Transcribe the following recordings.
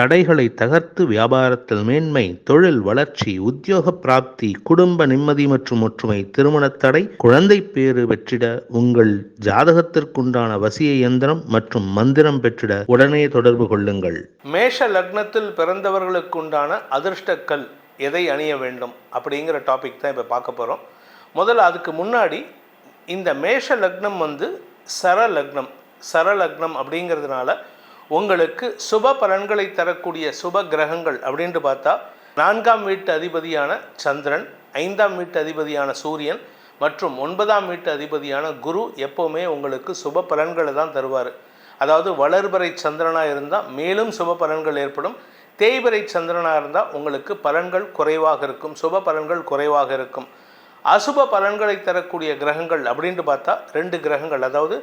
தடைகளை தகர்த்து வியாபாரத்தில் மேன்மை தொழில் வளர்ச்சி உத்தியோக பிராப்தி குடும்ப நிம்மதி மற்றும் ஒற்றுமை திருமணத் தடை குழந்தை பேறு பெற்றிட உங்கள் ஜாதகத்திற்குண்டான வசிய இயந்திரம் மற்றும் மந்திரம் பெற்றிட உடனே தொடர்பு கொள்ளுங்கள். மேஷ லக்னத்தில் பிறந்தவர்களுக்குண்டான அதிர்ஷ்டக்கல் எதை அணிய வேண்டும் அப்படிங்கிற டாபிக் தான் இப்போ பார்க்க போகிறோம் முதல்ல அதுக்கு முன்னாடி இந்த மேஷ லக்னம் வந்து சர லக்னம் சர லக்னம் அப்படிங்கிறதுனால உங்களுக்கு சுப பலன்களை தரக்கூடிய சுப கிரகங்கள் அப்படின்ட்டு பார்த்தா நான்காம் வீட்டு அதிபதியான சந்திரன் ஐந்தாம் வீட்டு அதிபதியான சூரியன் மற்றும் ஒன்பதாம் வீட்டு அதிபதியான குரு எப்போவுமே உங்களுக்கு சுப பலன்களை தான் தருவார். அதாவது வளர்பறை சந்திரனாக இருந்தால் மேலும் சுப பலன்கள் ஏற்படும். தேய்பிறை சந்திரனாக இருந்தால் உங்களுக்கு பலன்கள் குறைவாக இருக்கும். சுப பலன்கள் குறைவாக இருக்கும். அசுப பலன்களை தரக்கூடிய கிரகங்கள் அப்படின்ட்டு பார்த்தா ரெண்டு கிரகங்கள். அதாவது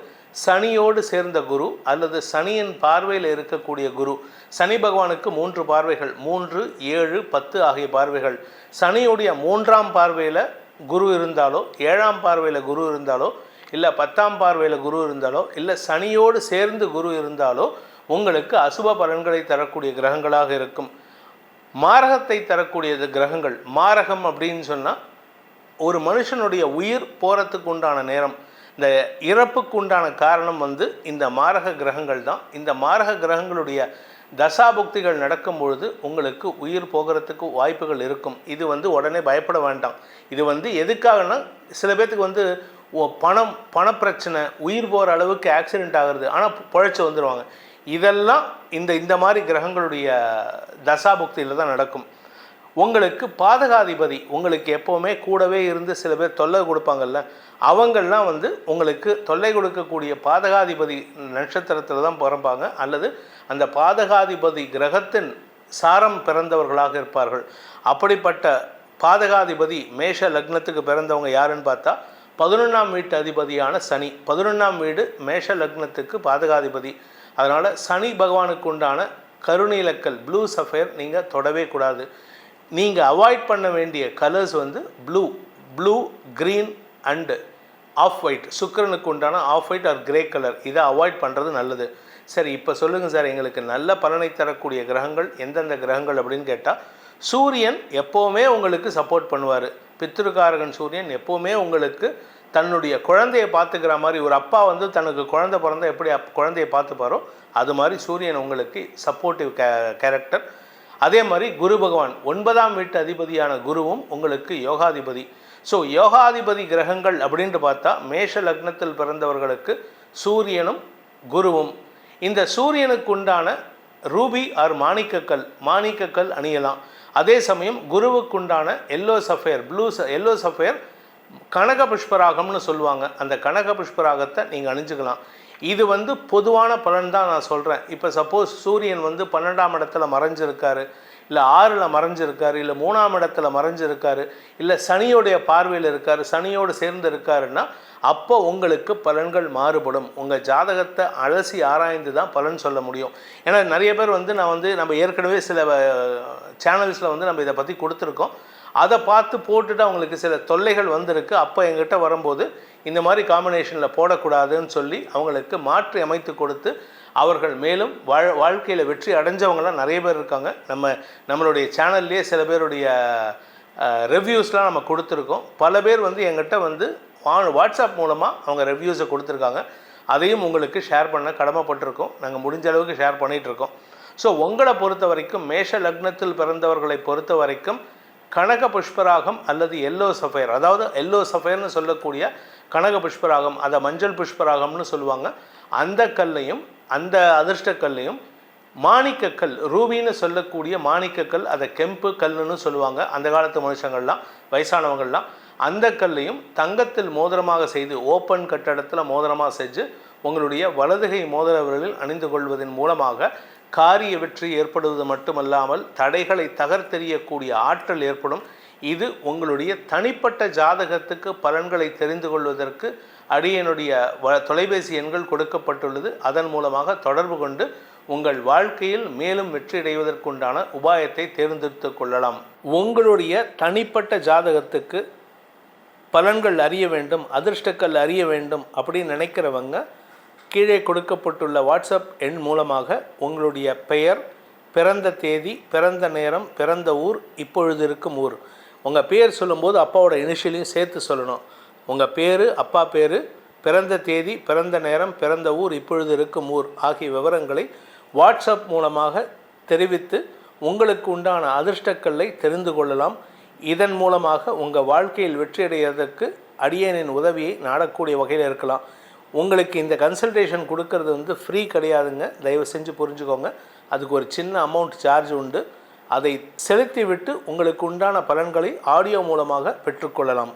சனியோடு சேர்ந்த குரு அல்லது சனியின் பார்வையில் இருக்கக்கூடிய குரு சனி பகவானுக்கு மூன்று பார்வைகள் மூன்று ஏழு பத்து ஆகிய பார்வைகள். சனியுடைய மூன்றாம் பார்வையில் குரு இருந்தாலோ ஏழாம் பார்வையில் குரு இருந்தாலோ இல்லை பத்தாம் பார்வையில் குரு இருந்தாலோ இல்லை சனியோடு சேர்ந்து குரு இருந்தாலோ உங்களுக்கு அசுப பலன்களை தரக்கூடிய கிரகங்களாக இருக்கும். மாரகத்தை தரக்கூடியது கிரகங்கள். மாரகம் அப்படின்னு சொன்னால் ஒரு மனுஷனுடைய உயிர் போகிறதுக்கு உண்டான நேரம். இந்த இறப்புக்கு உண்டான காரணம் வந்து இந்த மாரக கிரகங்கள் தான். இந்த மாரக கிரகங்களுடைய தசாபுக்திகள் நடக்கும் பொழுது உங்களுக்கு உயிர் போகிறதுக்கு வாய்ப்புகள் இருக்கும். இது வந்து உடனே பயப்பட வேண்டாம். இது வந்து எதுக்காகனா சில பேர்த்துக்கு வந்து ஓ பணம் பணப்பிரச்சனை உயிர் போகிற அளவுக்கு ஆக்சிடெண்ட் ஆகுறது ஆனால் புழைச்சி வந்துடுவாங்க இதெல்லாம் இந்த இந்த மாதிரி கிரகங்களுடைய தசாபுக்தியில் தான் நடக்கும். உங்களுக்கு பாதகாதிபதி உங்களுக்கு எப்போவுமே கூடவே இருந்து சில பேர் தொல்லை கொடுப்பாங்கல்ல அவங்கள்லாம் வந்து உங்களுக்கு தொல்லை கொடுக்கக்கூடிய பாதகாதிபதி நட்சத்திரத்தில் தான் பிறப்பாங்க. அல்லது அந்த பாதகாதிபதி கிரகத்தின் சாரம் பிறந்தவர்களாக இருப்பார்கள். அப்படிப்பட்ட பாதகாதிபதி மேஷ லக்னத்துக்கு பிறந்தவங்க யாருன்னு பார்த்தா பதினொன்றாம் வீட்டு அதிபதியான சனி. பதினொன்றாம் வீடு மேஷ லக்னத்துக்கு பாதகாதிபதி. அதனால் சனி பகவானுக்கு உண்டான கருணீலக்கல் ப்ளூ சஃபேர் நீங்கள் தொடவே கூடாது. நீங்கள் அவாய்ட் பண்ண வேண்டிய கலர்ஸ் வந்து blue blue green and off white சுக்கிரனுக்கு உண்டான off white or grey colour இதை அவாய்ட் பண்ணுறது நல்லது. சரி இப்போ சொல்லுங்கள் சார் எங்களுக்கு நல்ல பலனை தரக்கூடிய கிரகங்கள் எந்தெந்த கிரகங்கள் அப்படின்னு கேட்டால் சூரியன் எப்போவுமே உங்களுக்கு சப்போர்ட் பண்ணுவார். பித்திருக்காரகன் சூரியன் எப்போவுமே உங்களுக்கு தன்னுடைய குழந்தையை பார்த்துக்கிற மாதிரி ஒரு அப்பா வந்து தனக்கு குழந்தை பிறந்தால் எப்படி அப் குழந்தையை பார்த்துப்பாரோ அது மாதிரி சூரியன் உங்களுக்கு சப்போர்ட்டிவ் கே கேரக்டர் அதே மாதிரி குரு பகவான் ஒன்பதாம் வீட்டு அதிபதியான குருவும் உங்களுக்கு யோகாதிபதி. ஸோ யோகாதிபதி கிரகங்கள் அப்படின்ட்டு பார்த்தா மேஷ லக்னத்தில் பிறந்தவர்களுக்கு சூரியனும் குருவும். இந்த சூரியனுக்கு உண்டான ரூபி ஆர் மாணிக்கக்கல் மாணிக்கக்கல் அணியலாம். அதே சமயம் குருவுக்குண்டான yellow sapphire blue yellow sapphire கனக புஷ்பராகம்னு சொல்லுவாங்க. அந்த கனக புஷ்பராகத்தை நீங்கள் அணிஞ்சுக்கலாம். இது வந்து பொதுவான பலன் தான் நான் சொல்கிறேன் இப்போ சப்போஸ் சூரியன் வந்து பன்னெண்டாம் இடத்துல மறைஞ்சிருக்காரு இல்லை ஆறில் மறைஞ்சிருக்காரு இல்லை மூணாம் இடத்துல மறைஞ்சிருக்காரு இல்லை சனியோடைய பார்வையில் இருக்கார் சனியோடு சேர்ந்து இருக்காருன்னா அப்போ உங்களுக்கு பலன்கள் மாறுபடும். உங்கள் ஜாதகத்தை அலசி ஆராய்ந்து தான் பலன் சொல்ல முடியும். ஏன்னா நிறைய பேர் வந்து நான் வந்து நம்ம ஏற்கனவே சில சேனல்ஸில் வந்து நம்ம இதை பற்றி கொடுத்துருக்கோம். அதை பார்த்து போட்டுட்டு அவங்களுக்கு சில தொல்லைகள் வந்திருக்கு. அப்போ எங்கிட்ட வரும்போது இந்த மாதிரி காம்பினேஷனில் போடக்கூடாதுன்னு சொல்லி அவங்களுக்கு மாற்றி அமைத்து கொடுத்து அவர்கள் மேலும் வாழ் வாழ்க்கையில் வெற்றி அடைஞ்சவங்களாம் நிறைய பேர் இருக்காங்க. நம்ம நம்மளுடைய சேனல்லே சில பேருடைய ரிவ்யூஸ்லாம் நம்ம கொடுத்துருக்கோம். பல பேர் வந்து எங்கிட்ட வந்து வா- வாட்ஸ்அப் மூலமாக அவங்க ரிவ்யூஸை கொடுத்துருக்காங்க. அதையும் உங்களுக்கு ஷேர் பண்ண கடமைப்பட்டிருக்கோம். நாங்கள் முடிஞ்ச அளவுக்கு ஷேர் பண்ணிகிட்ருக்கோம் ஸோ உங்களை பொறுத்த வரைக்கும் மேஷ லக்னத்தில் பிறந்தவர்களை பொறுத்த வரைக்கும் கனக புஷ்பராகம் அல்லது எல்லோ சஃபயர் அதாவது எல்லோ சஃபயர்னு சொல்லக்கூடிய கனக புஷ்பராகம் அதை மஞ்சள் புஷ்பராகம்னு சொல்லுவாங்க. அந்த கல்லையும் அந்த அதிர்ஷ்ட கல்லையும் மாணிக்கக்கல் ரூபின்னு சொல்லக்கூடிய மாணிக்கக்கல் அதை கெம்பு கல்லுன்னு சொல்லுவாங்க. அந்த காலத்து மனுஷங்கள்லாம் வயசானவங்கள்லாம். அந்த கல்லையும் தங்கத்தில் மோதிரமாக செய்து ஓப்பன் கட்டடத்தில் மோதிரமாக செஞ்சு உங்களுடைய வலதுகை மோதிரவர்களில் அணிந்து கொள்வதன் மூலமாக காரிய வெற்றி ஏற்படுவது மட்டுமல்லாமல் தடைகளை தகர்த்தெறியக்கூடிய ஆற்றல் ஏற்படும். இது உங்களுடைய தனிப்பட்ட ஜாதகத்துக்கு பலன்களை தெரிந்து கொள்வதற்கு அடியனுடைய வ தொலைபேசி எண்கள் கொடுக்கப்பட்டுள்ளது. அதன் மூலமாக தொடர்பு கொண்டு உங்கள் வாழ்க்கையில் மேலும் வெற்றியடைவதற்குண்டான உபாயத்தை தேர்ந்தெடுத்து கொள்ளலாம். உங்களுடைய தனிப்பட்ட ஜாதகத்துக்கு பலன்கள் அறிய வேண்டும் அதிர்ஷ்டக்கள் அறிய வேண்டும் அப்படின்னு நினைக்கிறவங்க கீழே கொடுக்கப்பட்டுள்ள வாட்ஸ்அப் எண் மூலமாக உங்களுடைய பெயர் பிறந்த தேதி பிறந்த நேரம் பிறந்த ஊர் இப்பொழுது இருக்கும் ஊர். உங்கள் பேர் சொல்லும்போது அப்பாவோட இனிஷியலையும் சேர்த்து சொல்லணும். உங்கள் பேர் அப்பா பேர் பிறந்த தேதி பிறந்த நேரம் பிறந்த ஊர் இப்பொழுது இருக்கும் ஊர் ஆகிய விவரங்களை வாட்ஸ்அப் மூலமாக தெரிவித்து உங்களுக்கு உண்டான அதிர்ஷ்டக்கல்லை தெரிந்து கொள்ளலாம். இதன் மூலமாக உங்கள் வாழ்க்கையில் வெற்றியடைவதற்கு அடியனின் உதவியை நாடக்கூடிய வகையில் இருக்கலாம். உங்களுக்கு இந்த கன்சல்டேஷன் கொடுக்கறது வந்து ஃப்ரீ கிடையாதுங்க. தயவு செஞ்சு புரிஞ்சுக்கோங்க. அதுக்கு ஒரு சின்ன அமௌண்ட் சார்ஜ் உண்டு. அதை செலுத்திவிட்டு உங்களுக்கு உண்டான பலன்களை ஆடியோ மூலமாக பெற்றுக்கொள்ளலாம்.